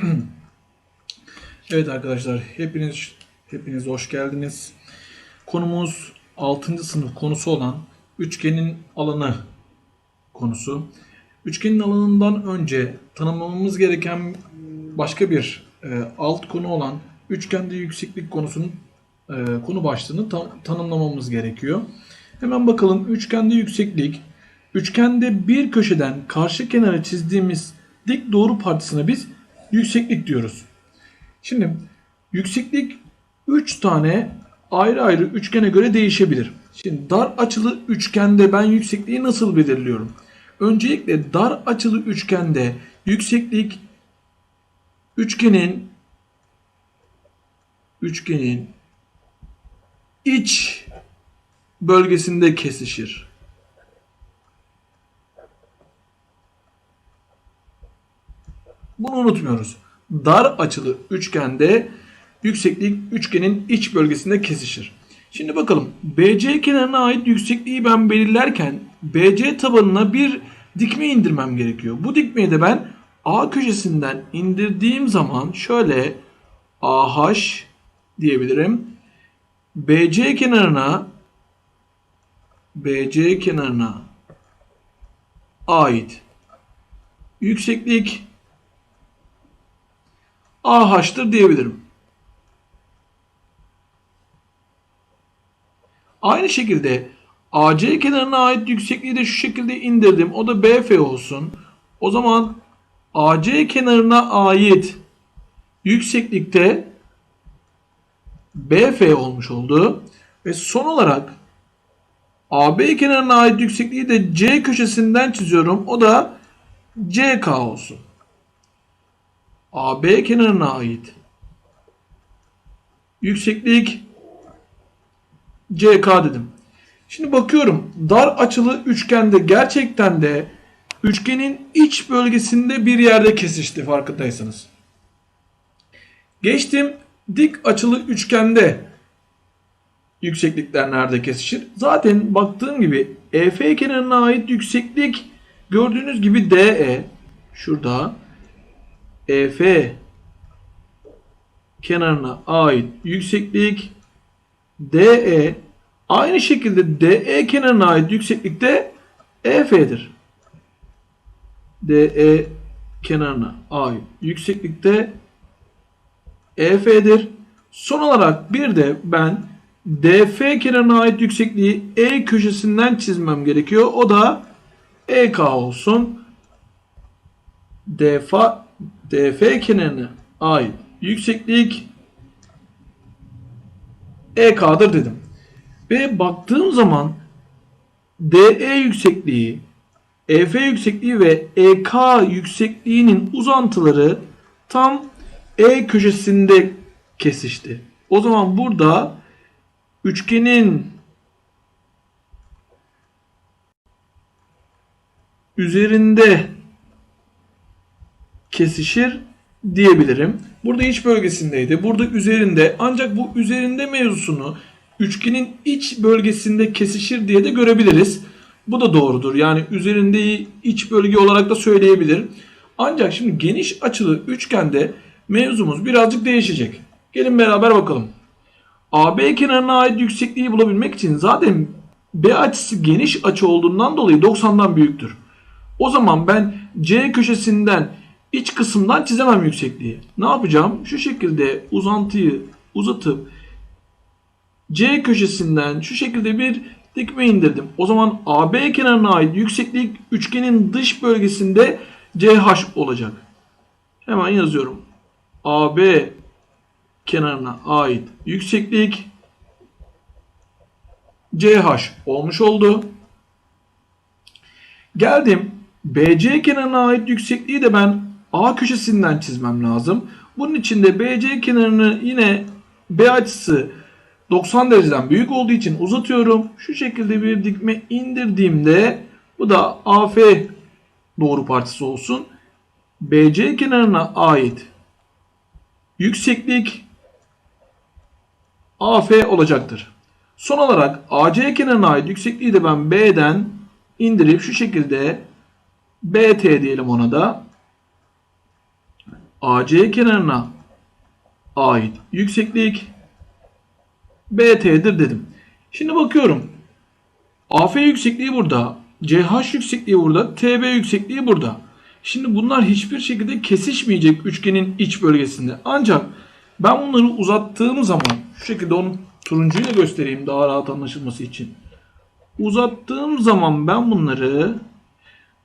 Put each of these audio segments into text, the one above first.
Evet arkadaşlar hepiniz hepiniz hoş geldiniz. Konumuz 6. sınıf konusu olan üçgenin alanı konusu. Üçgenin alanından önce tanımlamamız gereken başka bir e, alt konu olan üçgende yükseklik konusunun e, konu başlığını ta- tanımlamamız gerekiyor. Hemen bakalım üçgende yükseklik üçgende bir köşeden karşı kenara çizdiğimiz dik doğru parçasına biz yükseklik diyoruz. Şimdi yükseklik 3 tane ayrı ayrı üçgene göre değişebilir. Şimdi dar açılı üçgende ben yüksekliği nasıl belirliyorum? Öncelikle dar açılı üçgende yükseklik üçgenin üçgenin iç bölgesinde kesişir. Bunu unutmuyoruz. Dar açılı üçgende yükseklik üçgenin iç bölgesinde kesişir. Şimdi bakalım BC kenarına ait yüksekliği ben belirlerken BC tabanına bir dikme indirmem gerekiyor. Bu dikmeyi de ben A köşesinden indirdiğim zaman şöyle AH diyebilirim. BC kenarına BC kenarına ait yükseklik AH'tır diyebilirim. Aynı şekilde AC kenarına ait yüksekliği de şu şekilde indirdim. O da BF olsun. O zaman AC kenarına ait yükseklikte BF olmuş oldu. Ve son olarak AB kenarına ait yüksekliği de C köşesinden çiziyorum. O da CK olsun. AB kenarına ait yükseklik CK dedim. Şimdi bakıyorum dar açılı üçgende gerçekten de üçgenin iç bölgesinde bir yerde kesişti farkındaysanız. Geçtim dik açılı üçgende yükseklikler nerede kesişir? Zaten baktığım gibi EF kenarına ait yükseklik gördüğünüz gibi DE şurada EF kenarına ait yükseklik DE aynı şekilde DE kenarına ait yükseklik de EF'dir. DE kenarına ait yükseklik de EF'dir. Son olarak bir de ben DF kenarına ait yüksekliği E köşesinden çizmem gerekiyor. O da EK olsun. DF, DF kenarına ait yükseklik EK'dır dedim. Ve baktığım zaman DE yüksekliği, EF yüksekliği ve EK yüksekliğinin uzantıları tam E köşesinde kesişti. O zaman burada üçgenin üzerinde kesişir diyebilirim. Burada iç bölgesindeydi. Burada üzerinde ancak bu üzerinde mevzusunu üçgenin iç bölgesinde kesişir diye de görebiliriz. Bu da doğrudur. Yani üzerinde iç bölge olarak da söyleyebilir. Ancak şimdi geniş açılı üçgende mevzumuz birazcık değişecek. Gelin beraber bakalım. AB kenarına ait yüksekliği bulabilmek için zaten B açısı geniş açı olduğundan dolayı 90'dan büyüktür. O zaman ben C köşesinden iç kısımdan çizemem yüksekliği. Ne yapacağım? Şu şekilde uzantıyı uzatıp C köşesinden şu şekilde bir dikme indirdim. O zaman AB kenarına ait yükseklik üçgenin dış bölgesinde CH olacak. Hemen yazıyorum. AB kenarına ait yükseklik CH olmuş oldu. Geldim. BC kenarına ait yüksekliği de ben A köşesinden çizmem lazım. Bunun için de BC kenarını yine B açısı 90 dereceden büyük olduğu için uzatıyorum. Şu şekilde bir dikme indirdiğimde bu da AF doğru parçası olsun. BC kenarına ait yükseklik AF olacaktır. Son olarak AC kenarına ait yüksekliği de ben B'den indirip şu şekilde BT diyelim ona da. AC kenarına ait yükseklik BT'dir dedim. Şimdi bakıyorum. AF yüksekliği burada. CH yüksekliği burada. TB yüksekliği burada. Şimdi bunlar hiçbir şekilde kesişmeyecek üçgenin iç bölgesinde. Ancak ben bunları uzattığım zaman şu şekilde onu turuncuyla göstereyim daha rahat anlaşılması için. Uzattığım zaman ben bunları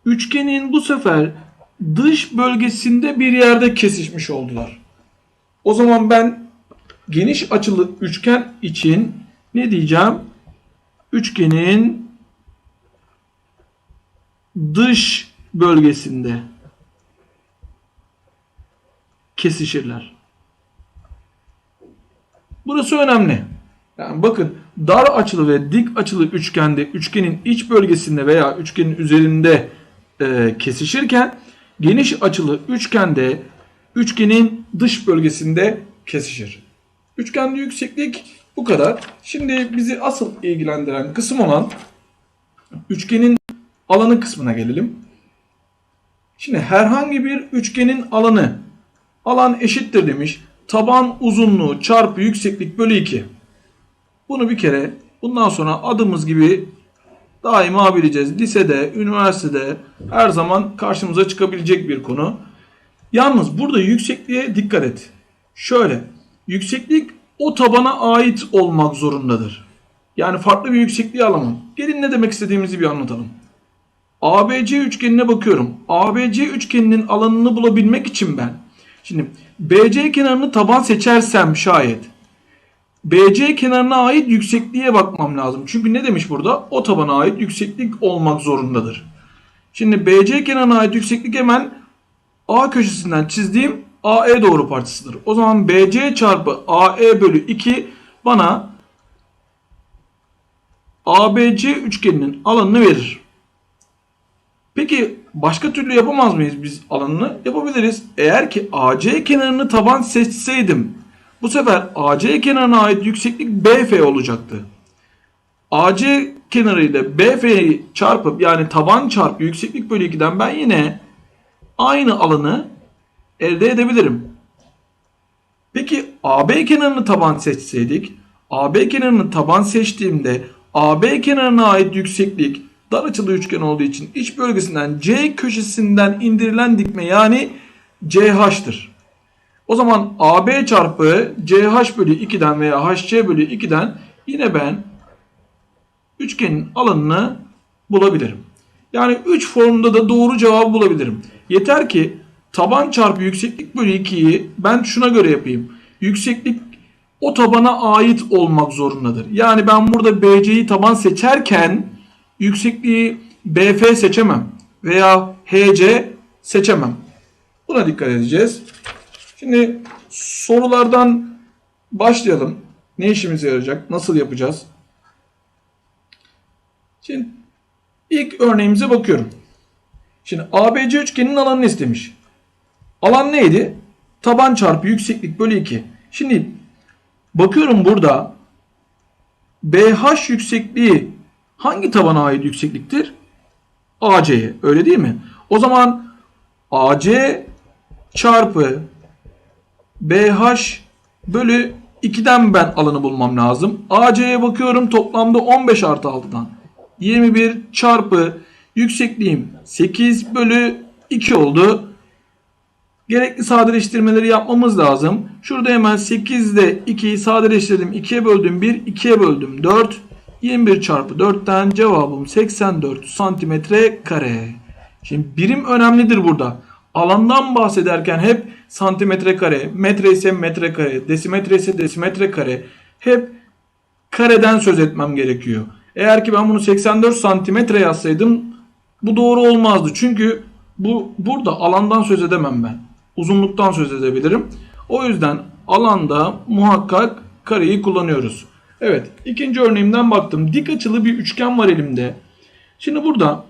üçgenin bu sefer dış bölgesinde bir yerde kesişmiş oldular. O zaman ben geniş açılı üçgen için ne diyeceğim? Üçgenin dış bölgesinde kesişirler. Burası önemli. Yani bakın dar açılı ve dik açılı üçgende üçgenin iç bölgesinde veya üçgenin üzerinde e, kesişirken geniş açılı üçgende üçgenin dış bölgesinde kesişir. Üçgende yükseklik bu kadar. Şimdi bizi asıl ilgilendiren kısım olan üçgenin alanı kısmına gelelim. Şimdi herhangi bir üçgenin alanı alan eşittir demiş. Taban uzunluğu çarpı yükseklik bölü 2. Bunu bir kere bundan sonra adımız gibi daima bileceğiz. Lisede, üniversitede her zaman karşımıza çıkabilecek bir konu. Yalnız burada yüksekliğe dikkat et. Şöyle, yükseklik o tabana ait olmak zorundadır. Yani farklı bir yüksekliği alamam. Gelin ne demek istediğimizi bir anlatalım. ABC üçgenine bakıyorum. ABC üçgeninin alanını bulabilmek için ben şimdi BC kenarını taban seçersem şayet BC kenarına ait yüksekliğe bakmam lazım. Çünkü ne demiş burada? O tabana ait yükseklik olmak zorundadır. Şimdi BC kenarına ait yükseklik hemen A köşesinden çizdiğim AE doğru parçasıdır. O zaman BC çarpı AE bölü 2 bana ABC üçgeninin alanını verir. Peki başka türlü yapamaz mıyız biz alanını? Yapabiliriz. Eğer ki AC kenarını taban seçseydim bu sefer AC kenarına ait yükseklik BF olacaktı. AC kenarı ile BF'yi çarpıp yani taban çarpı yükseklik bölü 2'den ben yine aynı alanı elde edebilirim. Peki AB kenarını taban seçseydik AB kenarını taban seçtiğimde AB kenarına ait yükseklik dar açılı üçgen olduğu için iç bölgesinden C köşesinden indirilen dikme yani CH'tır. O zaman AB çarpı CH bölü 2'den veya HC bölü 2'den yine ben üçgenin alanını bulabilirim. Yani 3 formunda da doğru cevabı bulabilirim. Yeter ki taban çarpı yükseklik bölü 2'yi ben şuna göre yapayım. Yükseklik o tabana ait olmak zorundadır. Yani ben burada BC'yi taban seçerken yüksekliği BF seçemem veya HC seçemem. Buna dikkat edeceğiz. Şimdi sorulardan başlayalım. Ne işimize yarayacak? Nasıl yapacağız? Şimdi ilk örneğimize bakıyorum. Şimdi ABC üçgeninin alanını istemiş. Alan neydi? Taban çarpı yükseklik bölü 2. Şimdi bakıyorum burada BH yüksekliği hangi tabana ait yüksekliktir? AC'ye. Öyle değil mi? O zaman AC çarpı BH bölü 2'den ben alanı bulmam lazım. AC'ye bakıyorum toplamda 15 artı 6'dan. 21 çarpı yüksekliğim 8 bölü 2 oldu. Gerekli sadeleştirmeleri yapmamız lazım. Şurada hemen 8 ile 2'yi sadeleştirdim. 2'ye böldüm 1, 2'ye böldüm 4. 21 çarpı 4'ten cevabım 84 santimetre kare. Şimdi birim önemlidir burada. Alandan bahsederken hep santimetre kare, metre ise metre kare, desimetre ise desimetre kare. Hep kareden söz etmem gerekiyor. Eğer ki ben bunu 84 santimetre yazsaydım bu doğru olmazdı. Çünkü bu burada alandan söz edemem ben. Uzunluktan söz edebilirim. O yüzden alanda muhakkak kareyi kullanıyoruz. Evet ikinci örneğimden baktım. Dik açılı bir üçgen var elimde. Şimdi burada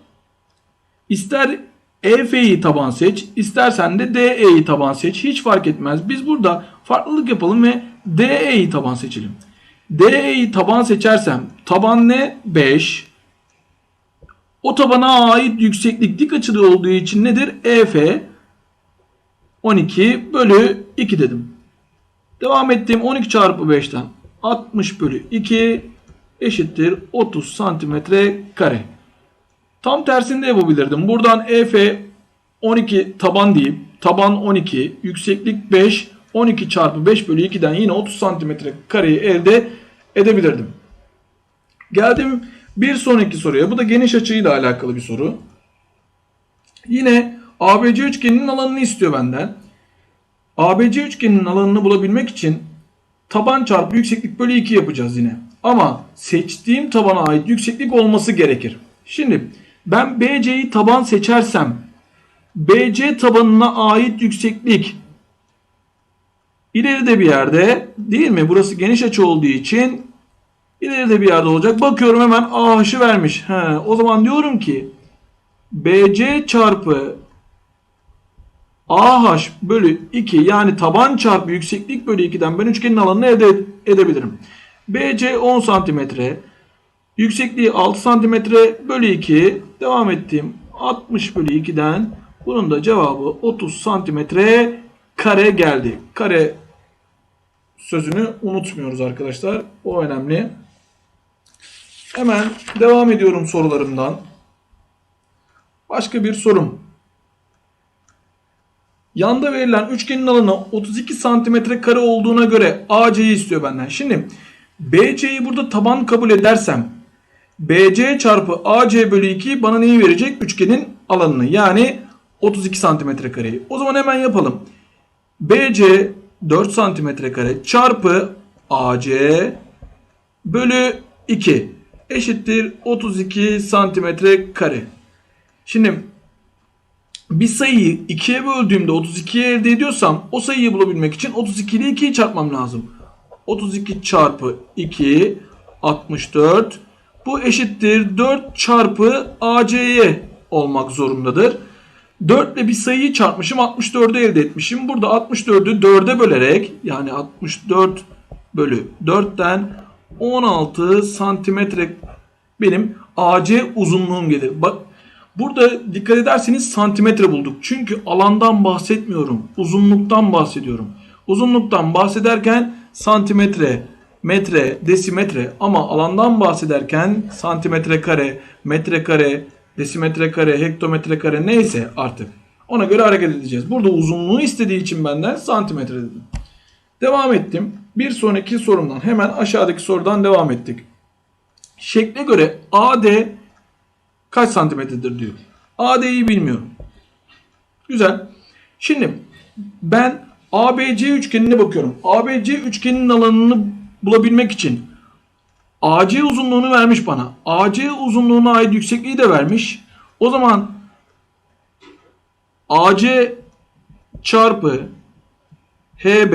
ister EF'yi taban seç, istersen de DE'yi taban seç. Hiç fark etmez. Biz burada farklılık yapalım ve DE'yi taban seçelim. DE'yi taban seçersem taban ne? 5. O tabana ait yükseklik dik açılı olduğu için nedir? EF. 12 bölü 2 dedim. Devam ettiğim 12 çarpı 5'ten 60 bölü 2 eşittir 30 santimetre kare. Tam tersini de yapabilirdim. Buradan EF 12 taban deyip taban 12 yükseklik 5 12 çarpı 5 bölü 2'den yine 30 santimetre kareyi elde edebilirdim. Geldim bir sonraki soruya. Bu da geniş açıyla alakalı bir soru. Yine ABC üçgeninin alanını istiyor benden. ABC üçgeninin alanını bulabilmek için taban çarpı yükseklik bölü 2 yapacağız yine. Ama seçtiğim tabana ait yükseklik olması gerekir. Şimdi ben BC'yi taban seçersem BC tabanına ait yükseklik ileride bir yerde değil mi? Burası geniş açı olduğu için ileride bir yerde olacak. Bakıyorum hemen AH'ı vermiş. He, o zaman diyorum ki BC çarpı AH bölü 2 yani taban çarpı yükseklik bölü 2'den ben üçgenin alanını elde edebilirim. BC 10 santimetre. Yüksekliği 6 santimetre bölü 2. Devam ettiğim 60 bölü 2'den bunun da cevabı 30 santimetre kare geldi. Kare sözünü unutmuyoruz arkadaşlar. O önemli. Hemen devam ediyorum sorularımdan. Başka bir sorum. Yanda verilen üçgenin alanı 32 santimetre kare olduğuna göre AC'yi istiyor benden. Şimdi BC'yi burada taban kabul edersem BC çarpı AC bölü 2 bana neyi verecek? Üçgenin alanını yani 32 santimetre kareyi. O zaman hemen yapalım. BC 4 santimetre kare çarpı AC bölü 2 eşittir 32 santimetre kare. Şimdi bir sayıyı 2'ye böldüğümde 32'ye elde ediyorsam o sayıyı bulabilmek için 32 ile 2'yi çarpmam lazım. 32 çarpı 2 64 bu eşittir 4 çarpı AC'ye olmak zorundadır. 4 ile bir sayıyı çarpmışım 64'ü elde etmişim. Burada 64'ü 4'e bölerek yani 64 bölü 4'ten 16 santimetre benim AC uzunluğum gelir. Bak burada dikkat ederseniz santimetre bulduk. Çünkü alandan bahsetmiyorum. Uzunluktan bahsediyorum. Uzunluktan bahsederken santimetre, metre, desimetre ama alandan bahsederken santimetre kare, metre kare, desimetre kare, hektometre kare neyse artık. Ona göre hareket edeceğiz. Burada uzunluğu istediği için benden santimetre dedim. Devam ettim. Bir sonraki sorumdan hemen aşağıdaki sorudan devam ettik. Şekle göre AD kaç santimetredir diyor. AD'yi bilmiyorum. Güzel. Şimdi ben ABC üçgenine bakıyorum. ABC üçgeninin alanını bulabilmek için AC uzunluğunu vermiş bana. AC uzunluğuna ait yüksekliği de vermiş. O zaman AC çarpı HB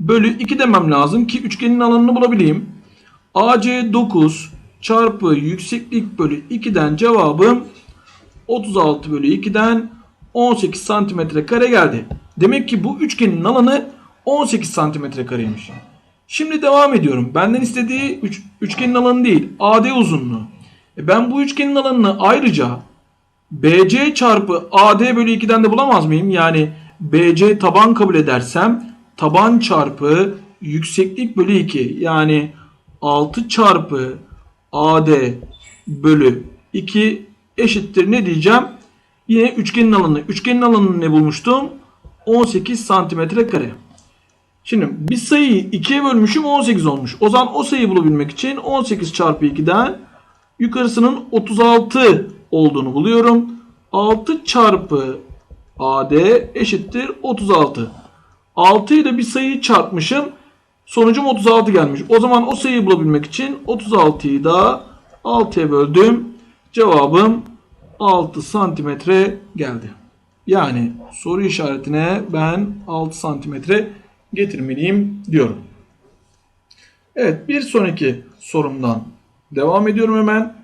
bölü 2 demem lazım ki üçgenin alanını bulabileyim. AC 9 çarpı yükseklik bölü 2'den cevabım 36 bölü 2'den 18 santimetre kare geldi. Demek ki bu üçgenin alanı 18 santimetre kareymiş. Şimdi devam ediyorum. Benden istediği üç, üçgenin alanı değil. AD uzunluğu. E ben bu üçgenin alanını ayrıca BC çarpı AD bölü 2'den de bulamaz mıyım? Yani BC taban kabul edersem taban çarpı yükseklik bölü 2 yani 6 çarpı AD bölü 2 eşittir ne diyeceğim? Yine üçgenin alanı. Üçgenin alanını ne bulmuştum? 18 santimetre kare. Şimdi bir sayıyı 2'ye bölmüşüm 18 olmuş. O zaman o sayıyı bulabilmek için 18 çarpı 2'den yukarısının 36 olduğunu buluyorum. 6 çarpı AD eşittir 36. 6 ile bir sayıyı çarpmışım. Sonucum 36 gelmiş. O zaman o sayıyı bulabilmek için 36'yı da 6'ya böldüm. Cevabım 6 santimetre geldi. Yani soru işaretine ben 6 santimetre getirmeliyim diyorum. Evet bir sonraki sorumdan devam ediyorum hemen.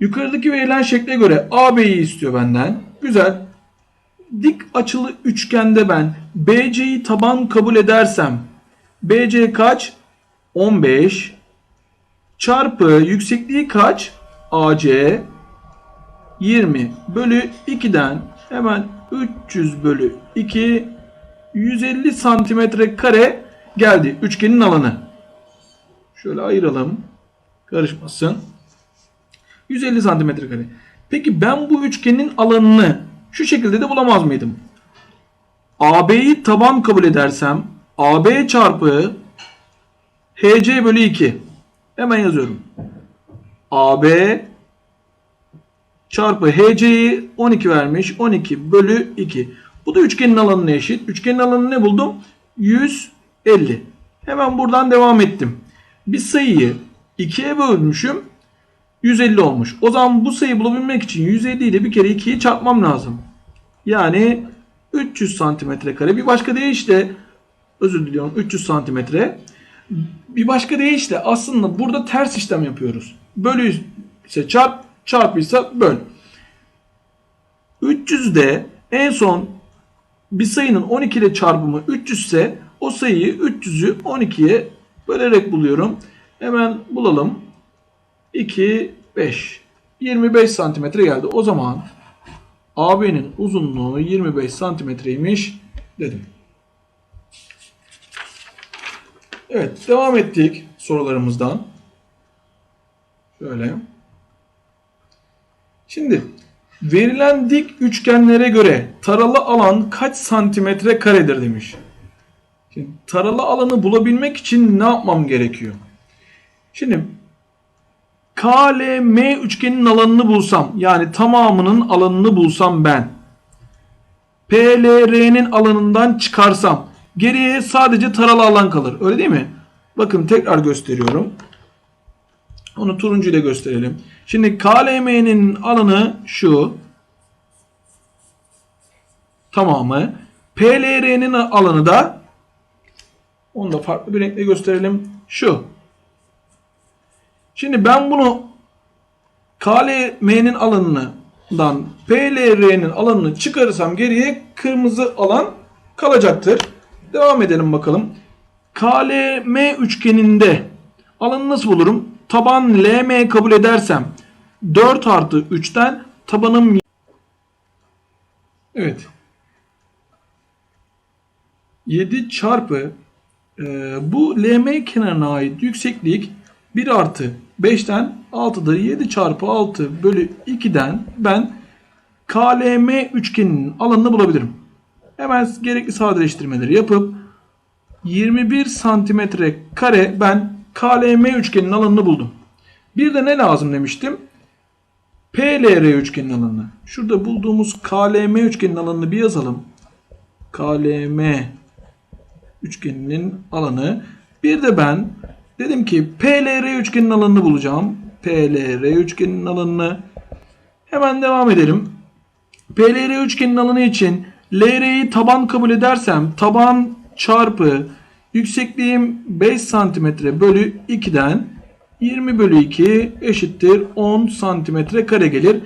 Yukarıdaki verilen şekle göre AB'yi istiyor benden. Güzel. Dik açılı üçgende ben BC'yi taban kabul edersem BC kaç? 15 çarpı yüksekliği kaç? AC 20 bölü 2'den hemen 300 bölü 2 150 santimetre kare geldi. Üçgenin alanı. Şöyle ayıralım. Karışmasın. 150 santimetre kare. Peki ben bu üçgenin alanını şu şekilde de bulamaz mıydım? AB'yi taban kabul edersem AB çarpı HC bölü 2. Hemen yazıyorum. AB çarpı HC'yi 12 vermiş. 12 bölü 2. Bu da üçgenin alanına eşit. Üçgenin alanını ne buldum? 150. Hemen buradan devam ettim. Bir sayıyı 2'ye bölmüşüm. 150 olmuş. O zaman bu sayıyı bulabilmek için 150 ile bir kere 2'yi çarpmam lazım. Yani 300 santimetre kare. Bir başka deyişle özür diliyorum 300 santimetre. Bir başka deyişle aslında burada ters işlem yapıyoruz. Bölü ise çarp, çarpıysa böl. 300'de en son bir sayının 12 ile çarpımı 300 ise o sayıyı 300'ü 12'ye bölerek buluyorum. Hemen bulalım. 2, 5. 25 santimetre geldi. O zaman AB'nin uzunluğu 25 santimetreymiş dedim. Evet devam ettik sorularımızdan. Şöyle. Şimdi verilen dik üçgenlere göre taralı alan kaç santimetre karedir demiş. Şimdi taralı alanı bulabilmek için ne yapmam gerekiyor? Şimdi KLM üçgenin alanını bulsam yani tamamının alanını bulsam ben PLR'nin alanından çıkarsam geriye sadece taralı alan kalır. Öyle değil mi? Bakın tekrar gösteriyorum. Onu turuncu ile gösterelim. Şimdi KLM'nin alanı şu. Tamamı. PLR'nin alanı da onu da farklı bir renkle gösterelim. Şu. Şimdi ben bunu KLM'nin alanından PLR'nin alanını çıkarırsam geriye kırmızı alan kalacaktır. Devam edelim bakalım. KLM üçgeninde alanı nasıl bulurum? Taban LM kabul edersem 4 artı 3'ten tabanım Evet. 7 çarpı e, bu LM kenarına ait yükseklik 1 artı 5'ten 6'dır. 7 çarpı 6 bölü 2'den ben KLM üçgeninin alanını bulabilirim. Hemen gerekli sadeleştirmeleri yapıp 21 santimetre kare ben KLM üçgeninin alanını buldum. Bir de ne lazım demiştim? PLR üçgenin alanını. Şurada bulduğumuz KLM üçgenin alanını bir yazalım. KLM üçgeninin alanı. Bir de ben dedim ki PLR üçgenin alanını bulacağım. PLR üçgenin alanını. Hemen devam edelim. PLR üçgenin alanı için LR'yi taban kabul edersem taban çarpı yüksekliğim 5 santimetre bölü 2'den 20 bölü 2 eşittir 10 santimetre kare gelir.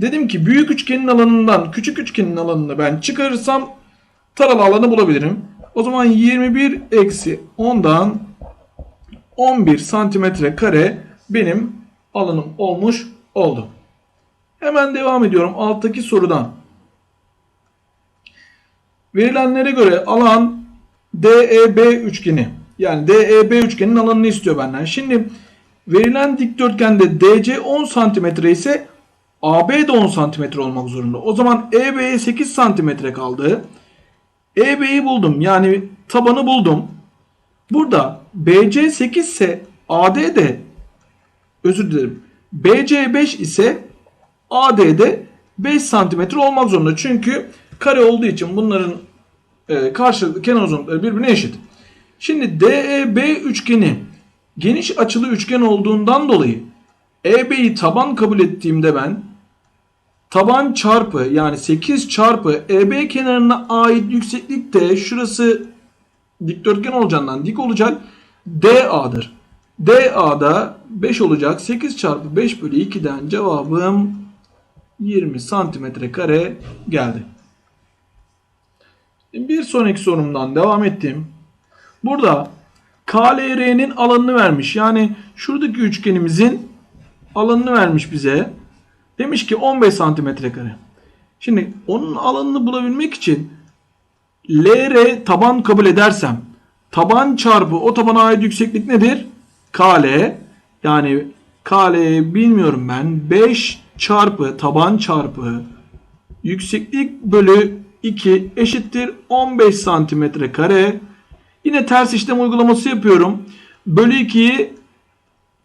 Dedim ki büyük üçgenin alanından küçük üçgenin alanını ben çıkarırsam taralı alanı bulabilirim. O zaman 21 eksi 10'dan 11 santimetre kare benim alanım olmuş oldu. Hemen devam ediyorum alttaki sorudan. Verilenlere göre alan DEB üçgeni yani DEB üçgenin alanını istiyor benden. Şimdi verilen dikdörtgende DC 10 cm ise AB de 10 cm olmak zorunda. O zaman EB'ye 8 cm kaldı. EB'yi buldum. Yani tabanı buldum. Burada BC 8 ise AD de özür dilerim. BC 5 ise AD de 5 cm olmak zorunda. Çünkü kare olduğu için bunların e, karşılıklı kenar uzunlukları birbirine eşit. Şimdi DEB üçgeni geniş açılı üçgen olduğundan dolayı EB'yi taban kabul ettiğimde ben taban çarpı yani 8 çarpı EB kenarına ait yükseklik de şurası dikdörtgen olacağından dik olacak. DA'dır. DA'da 5 olacak. 8 çarpı 5 bölü 2'den cevabım 20 santimetre kare geldi. Bir sonraki sorumdan devam ettim. Burada KLR'nin alanını vermiş. Yani şuradaki üçgenimizin alanını vermiş bize. Demiş ki 15 santimetre kare. Şimdi onun alanını bulabilmek için LR taban kabul edersem taban çarpı o tabana ait yükseklik nedir? KL yani KL bilmiyorum ben 5 çarpı taban çarpı yükseklik bölü 2 eşittir 15 santimetre kare. Yine ters işlem uygulaması yapıyorum. Bölü 2'yi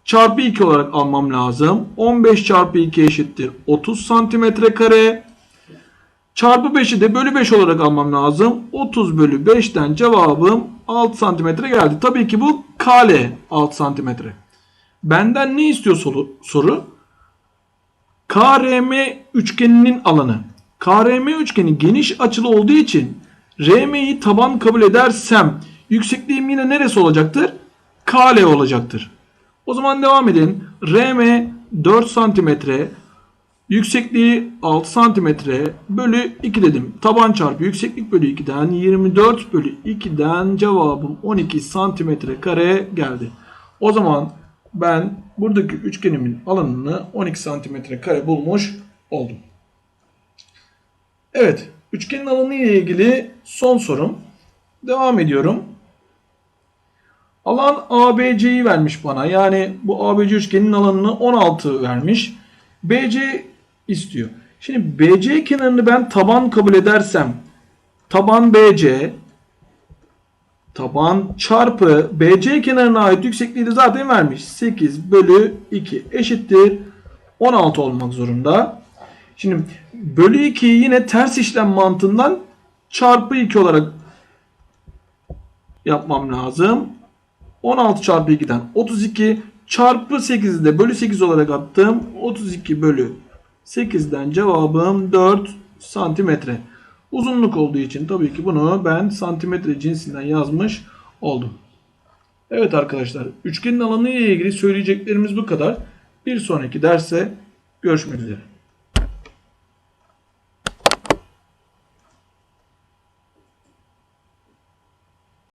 çarpı 2 olarak almam lazım. 15 çarpı 2 eşittir 30 santimetre kare. Çarpı 5'i de bölü 5 olarak almam lazım. 30 bölü 5'ten cevabım 6 santimetre geldi. Tabii ki bu kale 6 santimetre. Benden ne istiyor soru? soru? KRM üçgeninin alanı. KRM üçgeni geniş açılı olduğu için RM'yi taban kabul edersem yüksekliğim yine neresi olacaktır? KL olacaktır. O zaman devam edelim. RM 4 santimetre, yüksekliği 6 santimetre bölü 2 dedim. Taban çarpı yükseklik bölü 2'den 24 bölü 2'den cevabım 12 santimetre kare geldi. O zaman ben buradaki üçgenimin alanını 12 santimetre kare bulmuş oldum. Evet, üçgenin alanı ile ilgili son sorum. Devam ediyorum. Alan ABC'yi vermiş bana. Yani bu ABC üçgeninin alanını 16 vermiş. BC istiyor. Şimdi BC kenarını ben taban kabul edersem taban BC taban çarpı BC kenarına ait yüksekliği de zaten vermiş. 8 bölü 2 eşittir 16 olmak zorunda. Şimdi bölü 2'yi yine ters işlem mantığından çarpı 2 olarak yapmam lazım. 16 çarpı 2'den 32 çarpı 8'i de bölü 8 olarak attım. 32 bölü 8'den cevabım 4 santimetre. Uzunluk olduğu için tabii ki bunu ben santimetre cinsinden yazmış oldum. Evet arkadaşlar üçgenin alanı ile ilgili söyleyeceklerimiz bu kadar. Bir sonraki derse görüşmek üzere.